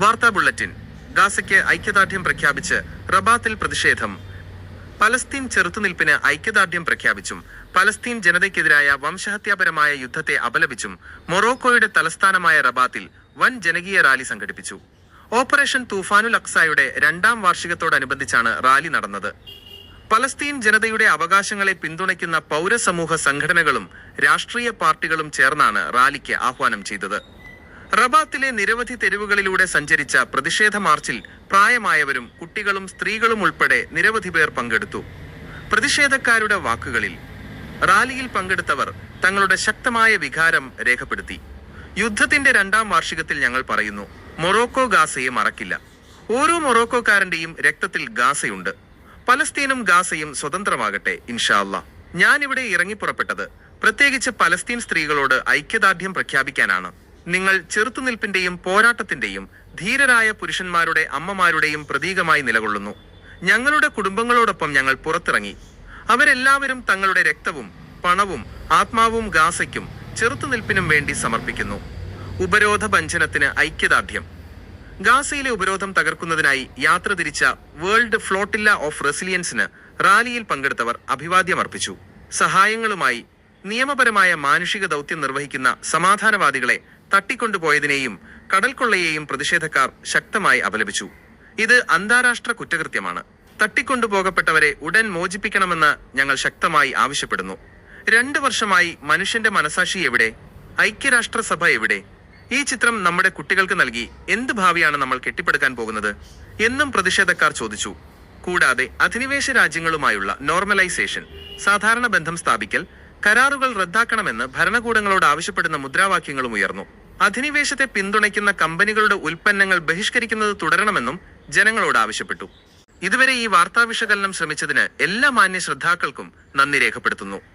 വാർത്താ ബുള്ളറ്റിൻ. ഗാസയ്ക്ക് ഐക്യദാർഢ്യം പ്രഖ്യാപിച്ച് റബാത്തിൽ പ്രതിഷേധം. പലസ്തീൻ ചെറുത്തുനിൽപ്പിന് ഐക്യദാർഢ്യം പ്രഖ്യാപിച്ചും പലസ്തീൻ ജനതയ്ക്കെതിരായ വംശഹത്യാപരമായ യുദ്ധത്തെ അപലപിച്ചും മൊറോക്കോയുടെ തലസ്ഥാനമായ റബാത്തിൽ വൻ ജനകീയ റാലി സംഘടിപ്പിച്ചു. ഓപ്പറേഷൻ തൂഫാനുൽ അക്സായുടെ രണ്ടാം വാർഷികത്തോടനുബന്ധിച്ചാണ് റാലി നടന്നത്. പലസ്തീൻ ജനതയുടെ അവകാശങ്ങളെ പിന്തുണയ്ക്കുന്ന പൗരസമൂഹ സംഘടനകളും രാഷ്ട്രീയ പാർട്ടികളും ചേർന്നാണ് റാലിക്ക് ആഹ്വാനം ചെയ്തത്. റബാത്തിലെ നിരവധി തെരുവുകളിലൂടെ സഞ്ചരിച്ച പ്രതിഷേധ മാർച്ചിൽ പ്രായമായവരും കുട്ടികളും സ്ത്രീകളും ഉൾപ്പെടെ നിരവധി പേർ പങ്കെടുത്തു. പ്രതിഷേധക്കാരുടെ വാക്കുകളിൽ റാലിയിൽ പങ്കെടുത്തവർ തങ്ങളുടെ ശക്തമായ വികാരം രേഖപ്പെടുത്തി. യുദ്ധത്തിന്റെ രണ്ടാം വാർഷികത്തിൽ ഞങ്ങൾ പറയുന്നു മൊറോക്കോ ഗാസയെ മറക്കില്ല. ഓരോ മൊറോക്കോക്കാരന്റെയും രക്തത്തിൽ ഗാസയുണ്ട്. പലസ്തീനും ഗാസയും സ്വതന്ത്രമാകട്ടെ ഇൻഷാല്ല ഞാനിവിടെ ഇറങ്ങിപ്പുറപ്പെട്ടത് പ്രത്യേകിച്ച് പലസ്തീൻ സ്ത്രീകളോട് ഐക്യദാർഢ്യം പ്രഖ്യാപിക്കാനാണ്. നിങ്ങൾ ചെറുത്തുനിൽപ്പിന്റെയും പോരാട്ടത്തിന്റെയും ധീരരായ പുരുഷന്മാരുടെ അമ്മമാരുടെയും പ്രതീകമായി നിലകൊള്ളുന്നു. ഞങ്ങളുടെ കുടുംബങ്ങളോടൊപ്പം ഞങ്ങൾ പുറത്തിറങ്ങി. അവരെല്ലാവരും തങ്ങളുടെ രക്തവും പണവും ആത്മാവും ഗാസയ്ക്കും ചെറുത്തുനിൽപ്പിനും വേണ്ടി സമർപ്പിക്കുന്നു. ഉപരോധ ഭഞ്ജനത്തിന് ഐക്യദാർഢ്യം. ഗാസയിലെ ഉപരോധം തകർക്കുന്നതിനായി യാത്ര തിരിച്ച വേൾഡ് ഫ്ലോട്ടില്ല ഓഫ് റെസിലിയൻസിന് റാലിയിൽ പങ്കെടുത്തവർ അഭിവാദ്യമർപ്പിച്ചു. സഹായങ്ങളുമായി നിയമപരമായ മാനുഷിക ദൗത്യം നിർവഹിക്കുന്ന സമാധാനവാദികളെ തട്ടിക്കൊണ്ടുപോയതിനെയും കടൽക്കൊള്ളയെയും പ്രതിഷേധക്കാർ ശക്തമായി അപലപിച്ചു. ഇത് അന്താരാഷ്ട്ര കുറ്റകൃത്യമാണ്. തട്ടിക്കൊണ്ടുപോകപ്പെട്ടവരെ ഉടൻ മോചിപ്പിക്കണമെന്ന് ഞങ്ങൾ ശക്തമായി ആവശ്യപ്പെടുന്നു. രണ്ടു വർഷമായി മനുഷ്യന്റെ മനസാക്ഷി എവിടെ? ഐക്യരാഷ്ട്രസഭ എവിടെ? ഈ ചിത്രം നമ്മുടെ കുട്ടികൾക്ക് നൽകി എന്ത് ഭാവിയാണ് നമ്മൾ കെട്ടിപ്പടുക്കാൻ പോകുന്നത്? എന്നും പ്രതിഷേധക്കാർ ചോദിച്ചു. കൂടാതെ അധിനിവേശ രാജ്യങ്ങളുമായുള്ള നോർമലൈസേഷൻ സാധാരണ ബന്ധം സ്ഥാപിക്കൽ കരാറുകൾ റദ്ദാക്കണമെന്ന് ഭരണകൂടങ്ങളോട് ആവശ്യപ്പെടുന്ന മുദ്രാവാക്യങ്ങളും ഉയർന്നു. അധിനിവേശത്തെ പിന്തുണയ്ക്കുന്ന കമ്പനികളുടെ ഉൽപ്പന്നങ്ങൾ ബഹിഷ്കരിക്കുന്നത് തുടരണമെന്നും ജനങ്ങളോട് ആവശ്യപ്പെട്ടു. ഇതുവരെ ഈ വാർത്താ വിശകലനം ശ്രമിച്ചതിന് എല്ലാ മാന്യ ശ്രദ്ധാക്കൾക്കും നന്ദി രേഖപ്പെടുത്തുന്നു.